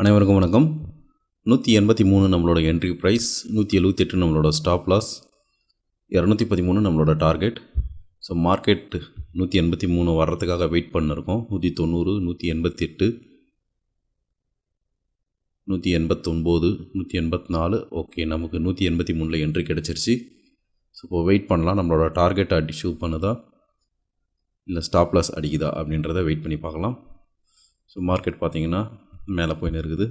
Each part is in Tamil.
அனைவருக்கும் வணக்கம். நூற்றி எண்பத்தி மூணு நம்மளோட என்ட்ரி ப்ரைஸ் நூற்றி எழுபத்தெட்டு நம்மளோட ஸ்டாப் லாஸ் இரநூத்தி பதிமூணு நம்மளோட டார்கெட் ஸோ மார்க்கெட் நூற்றி எண்பத்தி மூணு வர்றதுக்காக வெயிட் பண்ணிருக்கோம். நூற்றி தொண்ணூறு நூற்றி எண்பத்தி எட்டு நூற்றி எண்பத்தொம்போது நூற்றி எண்பத்தி நாலு. ஓகே நமக்கு நூற்றி எண்பத்தி மூணில் என்ட்ரி கிடச்சிருச்சு. ஸோ இப்போ வெயிட் பண்ணலாம். நம்மளோட டார்கெட் அடிஷூ பண்ணுதா? இல்லை ஸ்டாப் லாஸ் அடிக்குதா? அப்படின்றத வெயிட் பண்ணி பார்க்கலாம். ஸோ மார்க்கெட் பார்த்தீங்கன்னா மேலே போயின்னு இருக்குது.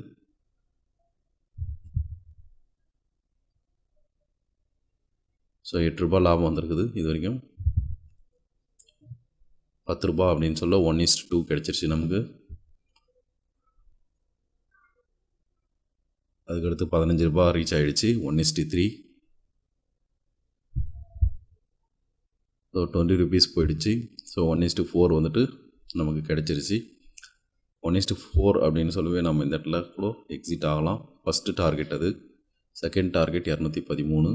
ஸோ எட்டு ரூபாய் லாபம் வந்திருக்குது இது வரைக்கும். பத்து ரூபா அப்படின்னு சொல்ல ஒன் இஸ்ட் டூ கிடச்சிருச்சு நமக்கு. அதுக்கடுத்து பதினஞ்சு ரூபா ரீச் ஆகிடுச்சு one is to three so twenty rupees போயிடுச்சு. So one is to four வந்துட்டு நமக்கு கிடச்சிருச்சு. ஒன் இஸ்டு ஃபோர் அப்படின்னு சொல்லவே நம்ம இந்த இடத்துல கூட எக்ஸிட் ஆகலாம். ஃபஸ்ட்டு டார்கெட் அது. செகண்ட் டார்கெட் இரநூத்தி பதிமூணு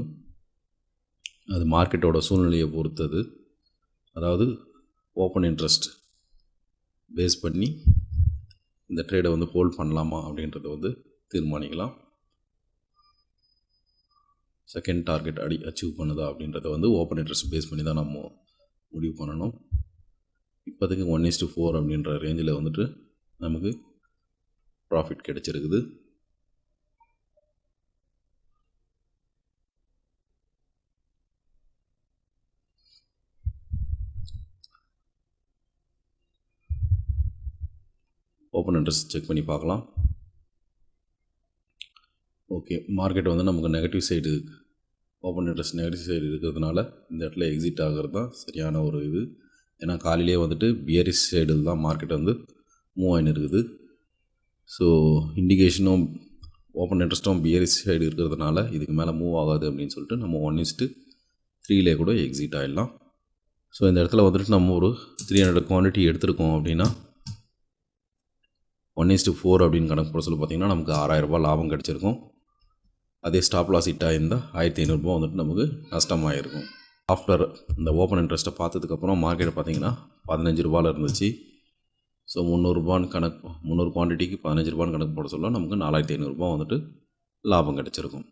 அது மார்க்கெட்டோட சூழ்நிலையை பொறுத்தது. அதாவது ஓப்பன் இன்ட்ரெஸ்ட் பேஸ் பண்ணி இந்த ட்ரேடை வந்து ஹோல்ட் பண்ணலாமா அப்படின்றத வந்து தீர்மானிக்கலாம். செகண்ட் டார்கெட் அடி அச்சீவ் பண்ணுதா அப்படின்றத வந்து ஓப்பன் இன்ட்ரெஸ்ட் பேஸ் பண்ணி தான் நம்ம முடிவு பண்ணணும். இப்போதைக்கு ஒன் இஸ்டு ஃபோர் அப்படின்ற ரேஞ்சில் வந்துட்டு நமக்கு ப்ராஃபிட் கிடச்சிருக்குது. ஓப்பன் இன்ட்ரெஸ்ட் செக் பண்ணி பார்க்கலாம். ஓகே மார்க்கெட் வந்து நமக்கு negative side open interest negative side இருக்கிறதுனால இந்த இடத்துல எக்ஸிட் ஆகிறது தான் சரியான ஒரு இது. ஏன்னா காலையிலே வந்துட்டு பியரிஸ் சைடு தான் மார்க்கெட் வந்து மூவ் ஆகின்னு இருக்குது. ஸோ இண்டிகேஷனும் ஓப்பன் இன்ட்ரெஸ்ட்டும் பியரிஸ் சைடு இருக்கிறதுனால இதுக்கு மேலே மூவ் ஆகாது அப்படின்னு சொல்லிட்டு நம்ம ஒன் இஸ்ட்டு த்ரீலே கூட எக்ஸிட் ஆகிடலாம் ஸோ இந்த இடத்துல வந்துட்டு நம்ம ஒரு த்ரீ ஹண்ட்ரட் குவான்டிட்டி எடுத்திருக்கோம் அப்படின்னா ஒன் இஸ்ட்டு ஃபோர் அப்படின்னு கணக்கு போட சொல்லி பார்த்தீங்கன்னா நமக்கு ஆறாயிரரூபா லாபம் கிடச்சிருக்கும். அதே ஸ்டாப் லாஸ் ஹிட் இருந்தால் ஆயிரத்தி ஐநூறுரூபா வந்துட்டு நமக்கு நஷ்டமாயிருக்கும். ஆஃப்டர் இந்த ஓப்பன் இன்ட்ரெஸ்ட்டை பார்த்ததுக்கப்புறம் மார்க்கெட் பார்த்திங்கன்னா பதினஞ்சு ரூபாவில் இருந்துச்சு. ஸோ முந்நூறுரூபான்னு கணக்கு முந்நூறு குவான்டிட்டிக்கு பதினஞ்சு ரூபான்னு கணக்கு போட சொல்ல நமக்கு நாலாயிரத்தி ஐநூறுரூபா வந்துட்டு லாபம் கிடச்சிருக்கும்.